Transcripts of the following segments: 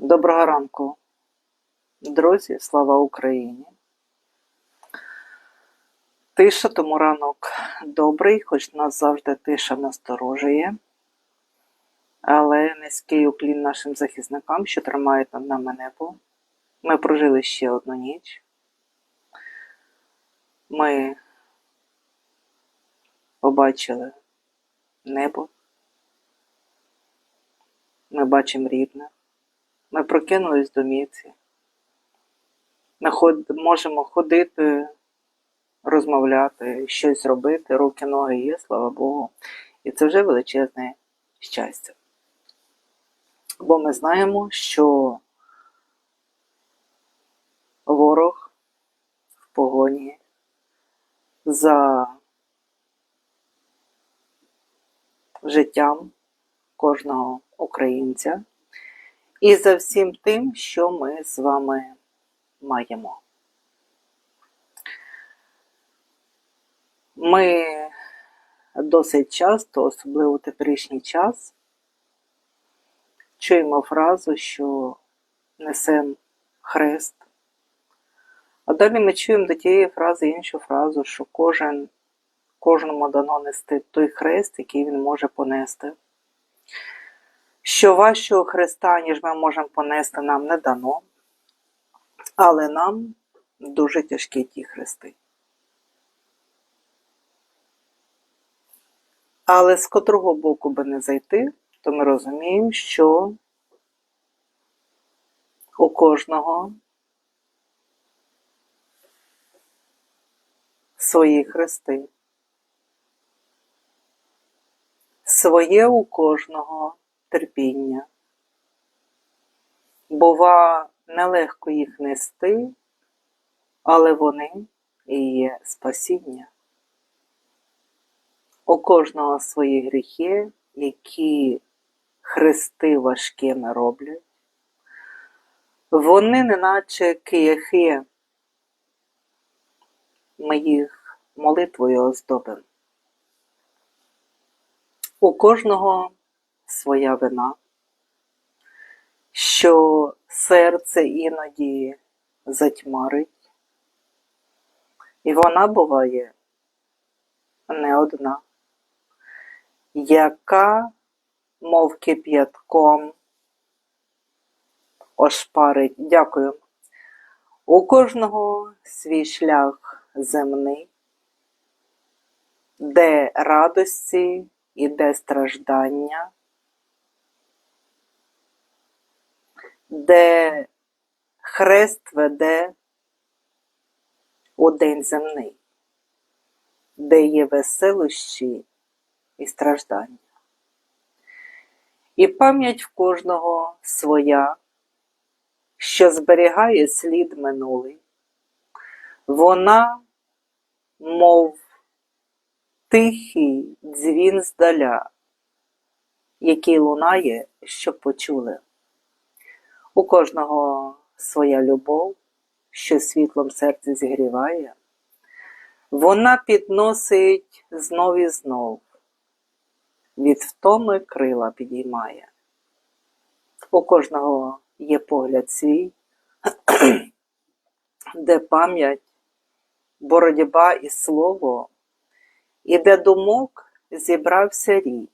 Доброго ранку, друзі, слава Україні. Тиша, тому ранок добрий, хоч нас завжди тиша насторожує. Але низький уклін нашим захисникам, що тримають над нами небо. Ми прожили ще одну ніч. Ми побачили небо. Ми бачимо рідне. Ми прокинулись в домівці. Можемо ходити, розмовляти, щось робити, руки, ноги є, слава Богу. І це вже величезне щастя. Бо ми знаємо, що ворог в погоні за життям кожного українця і за всім тим, що ми з вами маємо. Ми досить часто, особливо в теперішній час, чуємо фразу, що несемо хрест. А далі ми чуємо до тієї фрази іншу фразу, що кожен, кожному дано нести той хрест, який він може понести. Що важчого хреста, ніж ми можемо понести, нам не дано, але нам дуже тяжкі ті хрести. Але з котрого боку би не зайти, то ми розуміємо, що у кожного свої хрести. Своє у кожного терпіння. Бува, нелегко їх нести, але вони і є спасіння. У кожного свої гріхи, які хрести важкими роблять. Вони неначе кияхи, ми їх молитвою оздобимо. У кожного своя вина, що серце іноді затьмарить, і вона буває не одна, яка, мов кип'ятком, ошпарить. Дякую. У кожного свій шлях земний, де радості і де страждання, де хрест веде у земний, де є веселощі і страждання. І пам'ять в кожного своя, що зберігає слід минулий, вона, мов тихий дзвін здаля, який лунає, щоб почули. У кожного своя любов, що світлом серце зігріває, вона підносить знов і знов, від втоми крила підіймає. У кожного є погляд свій, де пам'ять, боротьба і слово, і де думок зібрався рій,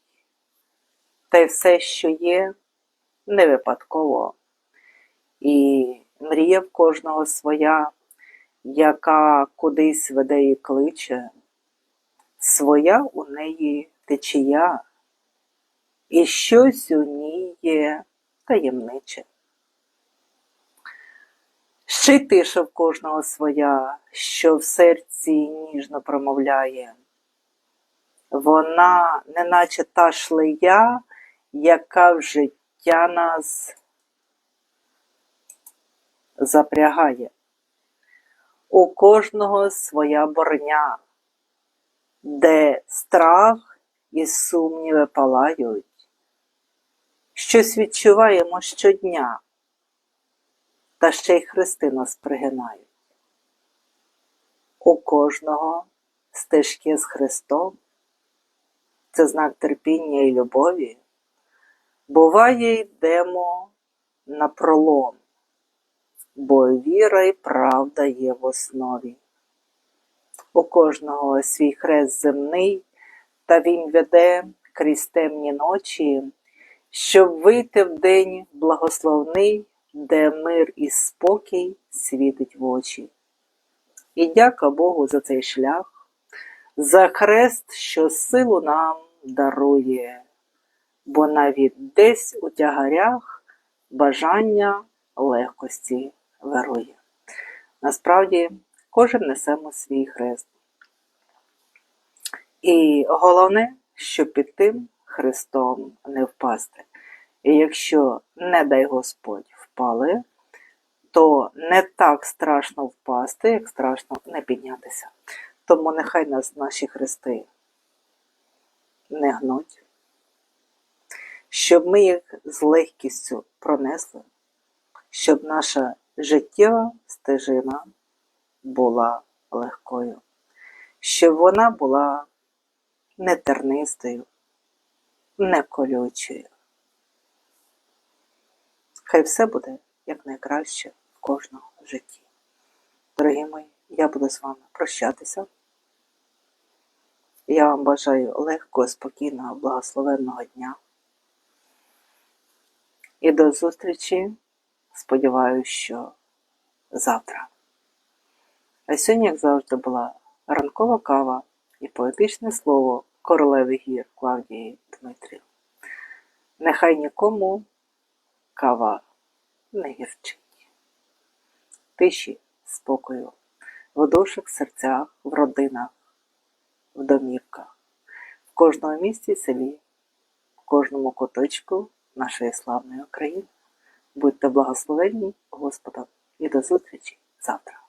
та й все, що є, не випадково. І мрія в кожного своя, яка кудись веде і кличе, своя у неї течія, і щось у ній є таємниче. Ще й тиша в кожного своя, що в серці ніжно промовляє. Вона, неначе та шлея, яка в життя нас запрягає. У кожного своя борня, де страх і сумніви палають, щось відчуваємо щодня, та ще й хрести нас пригинають. У кожного стежки з Христом це знак терпіння і любові. Буває, йдемо на пролом, бо віра і правда є в основі. У кожного свій хрест земний, та він веде крізь темні ночі, щоб вийти в день благословний, де мир і спокій світить в очі. І дяка Богу за цей шлях, за хрест, що силу нам дарує, бо навіть десь у тягарях бажання легкості вирує. Насправді, кожен несемо свій хрест. І головне, щоб під тим хрестом не впасти. І якщо, не дай Господь, впали, то не так страшно впасти, як страшно не піднятися. Тому нехай нас наші хрести не гнуть, щоб ми їх з легкістю пронесли, щоб наша життєва стежина була легкою, щоб вона була не тернистою, не колючою. Хай все буде якнайкраще в кожного житті. Дорогі мої, я буду з вами прощатися. Я вам бажаю легкого, спокійного, благословенного дня. І до зустрічі, сподіваюся, що завтра. А сьогодні, як завжди, була ранкова кава і поетичне слово королеви гір Клавдії Дмитрів. Нехай нікому кава не гірчить. Тиші, спокою, в душах, серцях, в родинах, в домівках, в кожному місті селі, в кожному куточку нашої славної України. Будьте благословенні Господом і до зустрічі завтра.